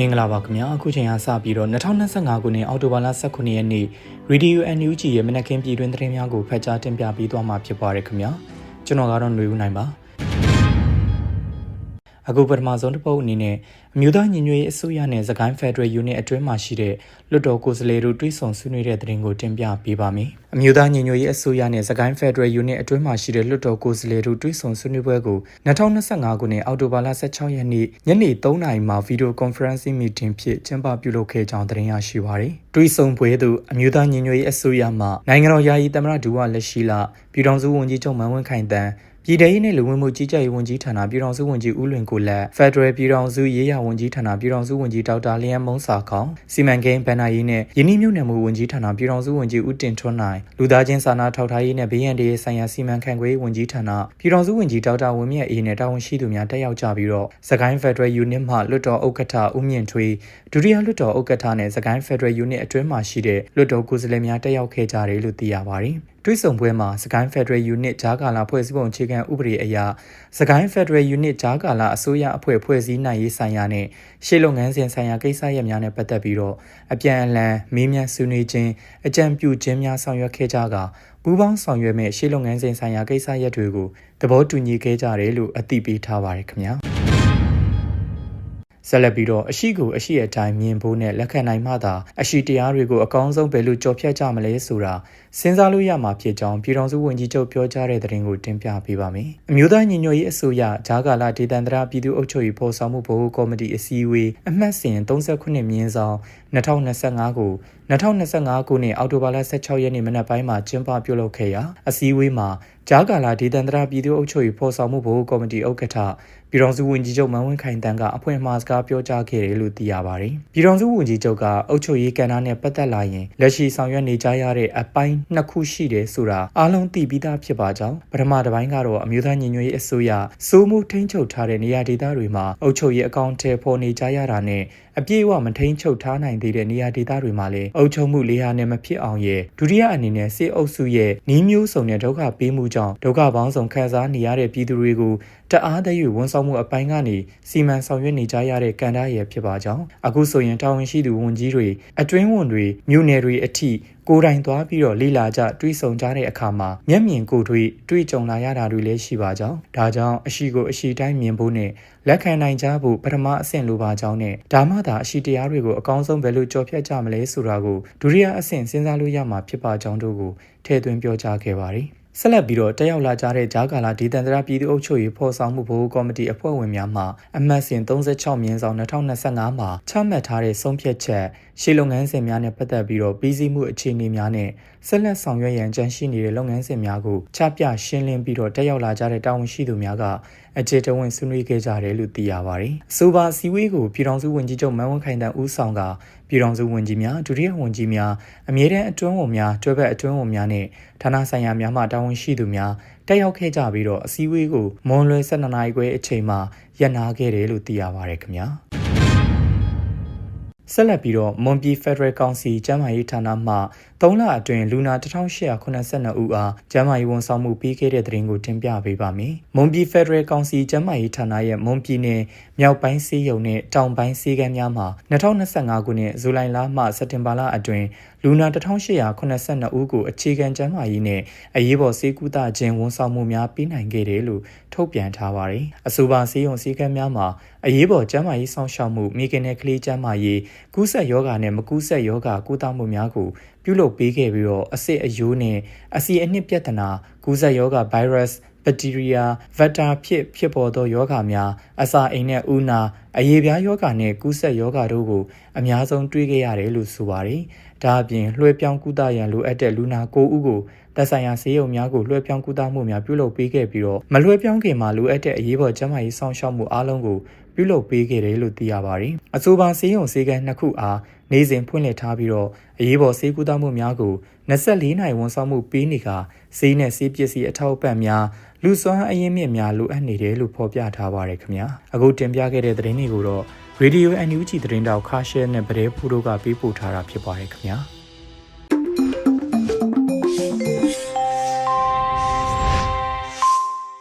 င်္ဂလာပါခင်ဗျာအခုချိန်ကစပြီးတော့2025ခုနှစ်အောက်တိုဘာလ19ရက်နေ့ Radio NUG ရဲ့မနက်ခင်းပြည်တွင်းသတင်းများကိုဖတ်ကြားတင်ပြပေးသွားမှာဖြစ်ပါတယ်ခင်ဗျာကျွန်တော်ကတော့ຫນွေဦးနိုင်ပါ အခုပထမဆုံးတစ်ပုတ်အနေနဲ့အမျိုးသားညီညွတ်ရေးအစိုးရနဲ့စကိုင်းဖက်ဒရယ်ယူနစ်အတွင်းမှာရှိတဲ့လွတ်တော်ကိုယ်စားလှယ်တို့တွဲဆောင်ဆွေးနွေးတဲ့သတင်းကိုတင်ပြပေးပါမယ်။အမျိုးသားညီညွတ်ရေးအစိုးရနဲ့စကိုင်းဖက်ဒရယ်ယူနစ်အတွင်းမှာရှိတဲ့လွတ်တော်ကိုယ်စားလှယ်တို့တွဲဆောင်ဆွေးနွေးပွဲကို2025ခုနှစ်အောက်တိုဘာလ16ရက်နေ့ညနေ3နာရီမှာဗီဒီယိုကွန်ဖရင့်စီမီတင်ဖြင့်ကျင်းပပြုလုပ်ခဲ့ကြောင်းသတင်းရရှိပါရယ်။တွဲဆောင်ပွဲသို့အမျိုးသားညီညွတ်ရေးအစိုးရမှနိုင်ငံတော်ယာယီသမ္မတဒူဝါလက်ရှိလာပြည်ထောင်စုဝန်ကြီးချုပ်မန်ဝင်းခိုင်တန်း ပြည်ထောင်ရေးနဲ့လူဝင်မှုကြီးကြပ်ရေးဝန်ကြီးဌာနပြည်ထောင်စုဝန်ကြီးဦးလွင်ကိုလက် Federal ပြည်ထောင်စုရေးရာဝန်ကြီးဌာနပြည်ထောင်စုဝန်ကြီးဒေါက်တာလျံမုံစာခေါင်စီမံကိန်းဗန်နာရေးနဲ့ယင်းနှမြုပ်နယ်မှုဝန်ကြီးဌာနပြည်ထောင်စုဝန်ကြီးဦးတင်ထွန်းနိုင်လူသားချင်းစာနာထောက်ထားရေးနဲ့ဘေးရန်ရေးဆိုင်ရာစီမံခန့်ခွဲရေးဝန်ကြီးဌာနပြည်ထောင်စုဝန်ကြီးဒေါက်တာဝင်းမြတ်အေးနဲ့တာဝန်ရှိသူများတက်ရောက်ကြပြီးတော့စကိုင်း Federal Unit မှလွတ်တော်ဥက္ကဋ္ဌဦးမြင့်ထွေးဒုတိယလွတ်တော်ဥက္ကဋ္ဌနဲ့စကိုင်း Federal Unit အတွင်းမှာရှိတဲ့လွတ်တော်ကိုယ်စားလှယ်များတက်ရောက်ခဲ့ကြတယ်လို့သိရပါတယ် တွိဆုံပွဲမှာစကိုင်းဖက်ဒရယ်ယူနစ်ဂျာကာလာဖွဲ့စည်းပုံအခြေခံဥပဒေအရစကိုင်းဖက်ဒရယ်ယူနစ်ဂျာကာလာအစိုးရအဖွဲ့ဖွဲ့စည်းနိုင်ရေးဆိုင်ရာနဲ့ရှေ့လုပ်ငန်းစဉ်ဆိုင်ရာကိစ္စရပ်များနဲ့ပတ်သက်ပြီးတော့အပြန်အလှန်မေးမြန်းဆွေးနွေးခြင်းအကြံပြုခြင်းများဆောင်ရွက်ခဲ့ကြကပူးပေါင်းဆောင်ရွက်မဲ့ရှေ့လုပ်ငန်းစဉ်ဆိုင်ရာကိစ္စရပ်တွေကိုသဘောတူညီခဲ့ကြတယ်လို့အသိပေးထားပါတယ်ခင်ဗျာ ဆက်လက်ပြီးတော့အရှိကိုအရှိအတိုင်းမြင်ဖို့နဲ့လက်ခံနိုင်မှသာအရှိတရားတွေကိုအကောင်းဆုံးဘယ်လိုကြော်ဖြတ်ကြမလဲဆိုတာစဉ်းစားလို့ရမှာဖြစ်ကြောင်းပြည်ထောင်စုဝန်ကြီးချုပ်ပြောကြားတဲ့သတင်းကိုတင်ပြပေးပါမယ်။အမျိုးသားညီညွတ်ရေးအစိုးရဂျာကာလာဒေသန္တရပြည်သူ့အုပ်ချုပ်ရေးဖော်ဆောင်မှုဗဟိုကော်မတီအစည်းအဝေးအမှတ်စဉ်39မြင်းဆောင်2025ကို2025ခုနှစ်အောက်တိုဘာလ16ရက်နေ့မနက်ပိုင်းမှာကျင်းပပြုလုပ်ခဲ့ရာအစည်းအဝေးမှာဂျာကာလာဒေသန္တရပြည်သူ့အုပ်ချုပ်ရေးဖော်ဆောင်မှုဗဟိုကော်မတီဥက္ကဋ္ဌပြည်ထောင်စုဝန်ကြီးချုပ်မန်ဝင်းခိုင်တန်းကအဖွင့်မှာစကားပြောကြားခဲ့တယ်လို့သိရပါတယ်။ပြည်ထောင်စုဝန်ကြီးချုပ်ကအုပ်ချုပ်ရေးကဏ္ဍနဲ့ပတ်သက်လာရင်လက်ရှိဆောင်ရွက်နေကြရတဲ့အပိုင်းနှစ်ခုရှိတယ်ဆိုတာအားလုံးသိပြီးသားဖြစ်ပါကြောင်းပထမတစ်ပိုင်းကတော့အမျိုးသားညီညွတ်ရေးအစိုးရစိုးမှုထိန်းချုပ်ထားတဲ့နေရာဒေသတွေမှာအုပ်ချုပ်ရေးအကောင့်ထဲပေါ်နေကြရတာနဲ့အပြည့်အဝမထိန်ချုပ်ထားနိုင်သေးတဲ့နေရာဒေသတွေမှာလည်းအုပ်ချုပ်မှုလေဟာနဲ့မဖြစ်အောင်ရဲ့ဒုတိယအနေနဲ့စစ်အုပ်စုရဲ့နှီးမျိုးစုံတဲ့ဒုက္ခပေးမှုကြောင့်ဒုက္ခပေါင်းစုံခံစားနေရတဲ့ပြည်သူတွေကိုတအားတရွေဝန်ဆောင်မှုအပိုင်းကနေစီမံဆောင်ရွက်နေကြရတဲ့ကဏ္ဍရဲ့ဖြစ်ပါကြောင်းအခုဆိုရင်တာဝန်ရှိသူဝန်ကြီးတွေအတွင်းဝန်တွေမြို့နယ်တွေအထိကိုယ်တိုင်သွားပြီးတော့လေ့လာကြတွေးဆုံကြတဲ့အခါမှာမျက်မြင်ကိုယ်တွေ့တွေ့ကြုံလာရတာတွေလည်းရှိပါကြောင်းဒါကြောင့်အရှိကိုအရှိတိုင်းမြင်ဖို့နဲ့လက်ခံနိုင်ကြဖို့ပထမအဆင့်လိုပါကြောင်းနဲ့ဒါမှသာအရှိတရားတွေကိုအကောင်းဆုံးဘယ်လိုကြော်ဖြတ်ကြမလဲဆိုတာကိုဒုတိယအဆင့်စဉ်းစားလို့ရမှာဖြစ်ပါကြောင်းတို့ကိုထည့်သွင်းပြောကြားခဲ့ပါတယ် ဆက်လက်ပြီးတော့တက်ရောက်လာကြတဲ့ဂျာကာလာဒေသန္တရပြည်သူ့အုပ်ချုပ်ရေးဖော်ဆောင်မှုဘိုးကော်မတီအဖွဲ့ဝင်များမှအမှတ်စဉ်36မြင်းဆောင်2025မှာချမှတ်ထားတဲ့ဆုံးဖြတ်ချက်ရှေ့လုပ်ငန်းစဉ်များနဲ့ပတ်သက်ပြီးတော့ပြည်စည်းမှုအခြေအနေများနဲ့ဆက်လက်ဆောင်ရွက်ရန်ကြံရှိနေတဲ့လုပ်ငန်းစဉ်များကိုချပြရှင်းလင်းပြီးတော့တက်ရောက်လာကြတဲ့တာဝန်ရှိသူများကအခြေတဝင့်ဆွေးနွေးခဲ့ကြတယ်လို့သိရပါတယ်။အဆိုပါစီဝေးကိုပြည်ထောင်စုဝန်ကြီးချုပ်မန်ဝင်းခိုင်တန်ဦးဆောင်ကပြည်ထောင်စုဝန်ကြီးများဒုတိယဝန်ကြီးများအမြဲတမ်းအတွင်းဝန်များတွဲဘက်အတွင်းဝန်များနဲ့ဌာနဆိုင်ရာများမှတာဝန်ရှိသူများတက်ရောက်ခဲ့ကြပြီးတော့အစည်းအဝေးကိုမွန်လွယ်12နာရီခွဲအချိန်မှာရပ်နာခဲ့တယ်လို့သိရပါတယ်ခင်ဗျာ။ ဆက်လက်ပြီးတော့မွန်ပြည်ဖက်ဒရယ်ကောင်စီကျန်းမာရေးဌာနမှ3လအတွင်းလူနာ1882ဦးအားကျန်းမာရေးဝန်ဆောင်မှုပေးခဲ့တဲ့သတင်းကိုတင်ပြပေးပါမယ်။မွန်ပြည်ဖက်ဒရယ်ကောင်စီကျန်းမာရေးဌာနရဲ့မွန်ပြည်နယ်မြောက်ပိုင်းစေးရုံနဲ့တောင်ပိုင်းစေးကမ်းများမှာ2025ခုနှစ်ဇူလိုင်လမှစက်တင်ဘာလအတွင်း လူနာ1882ဦးကိုအခြေခံကျန်းမာရေးနဲ့အရေးပေါ်ဆေးကုသခြင်းဝန်ဆောင်မှုများပေးနိုင်ခဲ့တယ်လို့ထုတ်ပြန်ထားပါတယ်။အဆိုပါဆေးရုံဆေးကမ်းများမှာအရေးပေါ်ကျန်းမာရေးစောင့်ရှောက်မှုမိခင်နဲ့ကလေးကျန်းမာရေးကူးစက်ရောဂါနဲ့မကူးစက်ရောဂါကုသမှုများကိုပြုလုပ်ပေးခဲ့ပြီးတော့အစစ်အယိုးနဲ့အစီအနှစ်ပြဿနာကူးစက်ရောဂါ virus ဘက်တီးရီးယားဗက်တာဖြစ်ဖြစ်ပေါ်သောယောဂများအစာအိမ်နဲ့ဥနာအရေးပြားယောဂနဲ့ကူးစက်ယောဂတို့ကိုအများဆုံးတွေ့ခဲ့ရတယ်လို့ဆိုပါတယ်။ဒါအပြင်လွှဲပြောင်းကုသရန်လိုအပ်တဲ့လူနာ9ဦးကိုသက်ဆိုင်ရာဆေးရုံများကိုလွှဲပြောင်းကုသမှုများပြုလုပ်ပေးခဲ့ပြီးတော့မလွှဲပြောင်းခင်မှာလိုအပ်တဲ့အရေးပေါ်ကျန်းမာရေးဆောင်ရှောက်မှုအားလုံးကိုပြုလုပ်ပေးခဲ့တယ်လို့သိရပါတယ်။အဆိုပါဆေးရုံဆေးကန်းနှစ်ခုအားနေ့စဉ်ဖွင့်လှစ်ထားပြီးတော့အရေးပေါ်ဆေးကုသမှုများကို24နိုင်ဝန်ဆောင်မှုပေးနေကဆေးနဲ့ဆေးပစ္စည်းအထောက်အပံ့များ လူစွမ်းအရင်းမြစ်များလိုအပ်နေတယ်လို့ဖော်ပြထားပါတယ်ခင်ဗျာအခုတင်ပြခဲ့တဲ့သတင်းတွေကိုတော့ Radio NUG သတင်းတောက်ခါရှဲနဲ့ဗရဲဖူးတို့ကပေးပို့ထားတာဖြစ်ပါတယ်ခင်ဗျာ